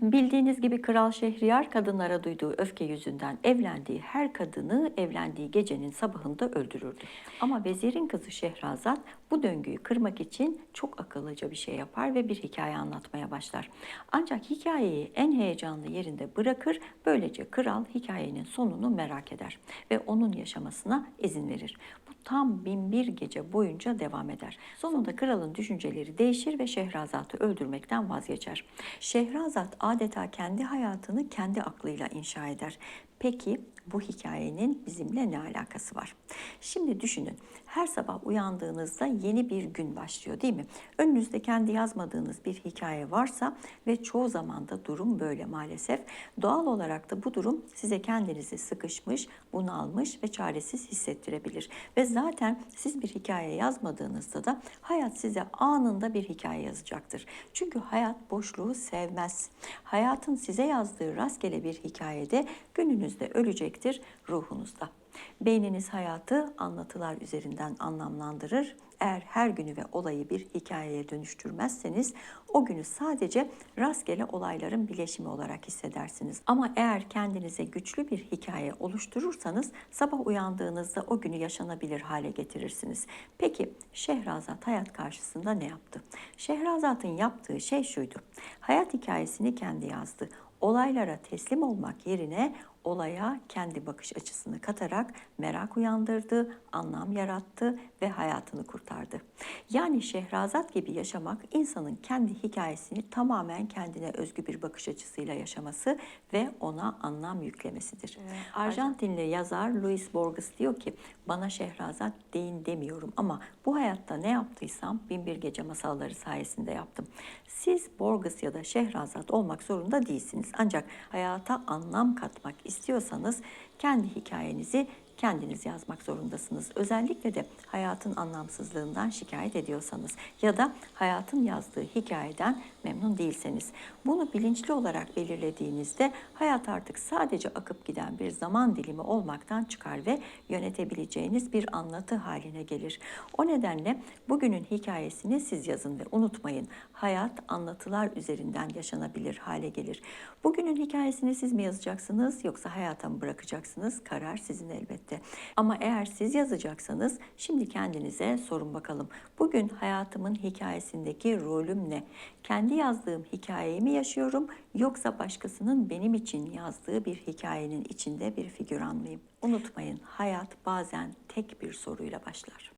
Bildiğiniz gibi Kral Şehriyar kadınlara duyduğu öfke yüzünden evlendiği her kadını evlendiği gecenin sabahında öldürürdü. Ama vezirin kızı Şehrazat bu döngüyü kırmak için çok akıllıca bir şey yapar ve bir hikaye anlatmaya başlar. Ancak hikayeyi en heyecanlı yerinde bırakır, böylece kral hikayenin sonunu merak eder ve onun yaşamasına izin verir. Bu tam binbir gece boyunca devam eder. Sonunda kralın düşünceleri değişir ve Şehrazat'ı öldürmekten vazgeçer. Şehrazat adeta kendi hayatını kendi aklıyla inşa eder. Peki bu hikayenin bizimle ne alakası var? Şimdi düşünün. Her sabah uyandığınızda yeni bir gün başlıyor değil mi? Önünüzde kendi yazmadığınız bir hikaye varsa ve çoğu zaman da durum böyle maalesef. Doğal olarak da bu durum size kendinizi sıkışmış, bunalmış ve çaresiz hissettirebilir. Ve zaten siz bir hikaye yazmadığınızda da hayat size anında bir hikaye yazacaktır. Çünkü hayat boşluğu sevmez. Hayatın size yazdığı rastgele bir hikayede gününüzde ölecektir ruhunuzda. Beyniniz hayatı anlatılar üzerinden anlamlandırır. Eğer her günü ve olayı bir hikayeye dönüştürmezseniz o günü sadece rastgele olayların bileşimi olarak hissedersiniz. Ama eğer kendinize güçlü bir hikaye oluşturursanız sabah uyandığınızda o günü yaşanabilir hale getirirsiniz. Peki Şehrazat hayat karşısında ne yaptı? Şehrazat'ın yaptığı şey şuydu. Hayat hikayesini kendi yazdı olaylara teslim olmak yerine olaya kendi bakış açısını katarak merak uyandırdı, anlam yarattı ve hayatını kurtardı. Yani Şehrazat gibi yaşamak insanın kendi hikayesini tamamen kendine özgü bir bakış açısıyla yaşaması ve ona anlam yüklemesidir. Evet. Arjantinli yazar Luis Borges diyor ki bana Şehrazat deyin demiyorum ama bu hayatta ne yaptıysam Binbir Gece Masalları sayesinde yaptım. Siz Borges ya da Şehrazat olmak zorunda değilsiniz. Ancak hayata anlam katmak istiyorsanız kendi hikayenizi kendiniz yazmak zorundasınız. Özellikle de hayatın anlamsızlığından şikayet ediyorsanız ya da hayatın yazdığı hikayeden memnun değilseniz. Bunu bilinçli olarak belirlediğinizde hayat artık sadece akıp giden bir zaman dilimi olmaktan çıkar ve yönetebileceğiniz bir anlatı haline gelir. O nedenle bugünün hikayesini siz yazın ve unutmayın. Hayat anlatılar üzerinden yaşanabilir hale gelir. Bugünün hikayesini siz mi yazacaksınız yoksa hayata mı bırakacaksınız? Karar sizin elbette elbette. Ama eğer siz yazacaksanız şimdi kendinize sorun bakalım. Bugün hayatımın hikayesindeki rolüm ne? Kendi yazdığım hikayeyi mi yaşıyorum yoksa başkasının benim için yazdığı bir hikayenin içinde bir figüran mıyım? Unutmayın hayat bazen tek bir soruyla başlar.